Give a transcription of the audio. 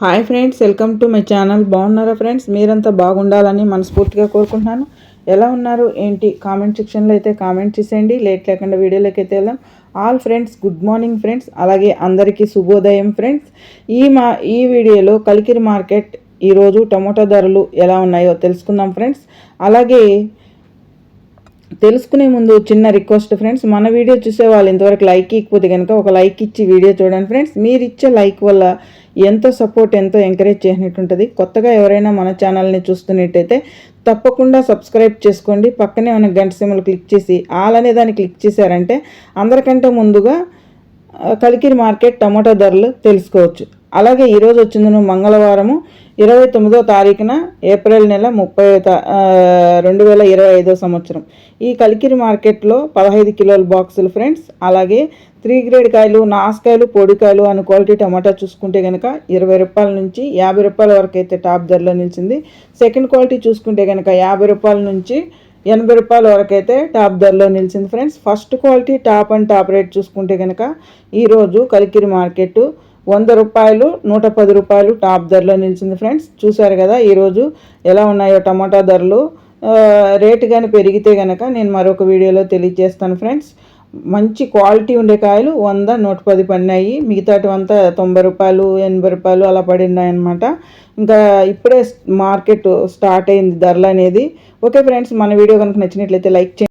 Hi friends welcome to my channel. బాగున్నారా friends? మీరంతా బాగుండాలని మనస్ఫూర్తిగా కోరుకుంటున్నాను. ఎలా ఉన్నారు? ఏంటి? కామెంట్ సెక్షన్లో అయితే కామెంట్ చేసేయండి. లేట్ లేకుండా వీడియోలోకి అయితే వెళ్దాం. All friends good morning friends. అలాగే అందరికీ శుభోదయం ఫ్రెండ్స్. ఈ మా ఈ వీడియోలో కలికిరి మార్కెట్ ఈరోజు టమోటా ధరలు ఎలా ఉన్నాయో తెలుసుకుందాం ఫ్రెండ్స్. అలాగే తెలుసుకునే ముందు చిన్న రిక్వెస్ట్ ఫ్రెండ్స్ మన వీడియో చూసే వాళ్ళు ఇంతవరకు లైక్ ఇకపోతే కనుక ఒక లైక్ ఇచ్చి వీడియో చూడండి ఫ్రెండ్స్ మీరు ఇచ్చే లైక్ వల్ల ఎంతో సపోర్ట్ ఎంతో ఎంకరేజ్ చేసినట్టు ఉంటుంది. కొత్తగా ఎవరైనా మన ఛానల్ని చూస్తున్నట్టయితే తప్పకుండా సబ్స్క్రైబ్ చేసుకోండి. పక్కనే ఉన్న గంట సిమ్మలు క్లిక్ చేసి ఆల్ అనే దాన్ని క్లిక్ చేశారంటే అందరికంటే ముందుగా కలికిరి మార్కెట్ టమాటో ధరలు తెలుసుకోవచ్చు. అలాగే ఈరోజు వచ్చిందను మంగళవారము ఇరవై తొమ్మిదో తారీఖున ఏప్రిల్ నెల ముప్పై రెండు వేల ఇరవై ఐదో సంవత్సరం. ఈ కలికిరి మార్కెట్లో పదహైదు కిలోల బాక్సులు ఫ్రెండ్స్ అలాగే త్రీ గ్రేడ్ కాయలు నాసుకాయలు పొడికాయలు అని క్వాలిటీ టమాటా చూసుకుంటే కనుక ఇరవై రూపాయల నుంచి యాభై రూపాయల వరకు అయితే టాప్ ధరలో నిలిచింది. సెకండ్ క్వాలిటీ చూసుకుంటే కనుక యాభై రూపాయల నుంచి ఎనభై రూపాయల వరకు అయితే టాప్ ధరలో నిలిచింది friends. First quality top and top rate చూసుకుంటే కనుక ఈరోజు కలికిరి మార్కెట్ వంద రూపాయలు నూట పది రూపాయలు టాప్ ధరలో నిలిచింది ఫ్రెండ్స్. చూసారు కదా ఈరోజు ఎలా ఉన్నాయో టమాటా ధరలు. రేటు కానీ పెరిగితే కనుక నేను మరొక వీడియోలో తెలియజేస్తాను ఫ్రెండ్స్. మంచి క్వాలిటీ ఉండే కాయలు వంద నూట పది పడినాయి. మిగతాటి అంతా తొంభై రూపాయలు ఎనభై రూపాయలు అలా పడినాయన్నమాట. ఇంకా ఇప్పుడే మార్కెట్ స్టార్ట్ అయింది ధరలు అనేది. ఓకే ఫ్రెండ్స్ మన వీడియో కనుక నచ్చినట్లయితే లైక్ చేయండి.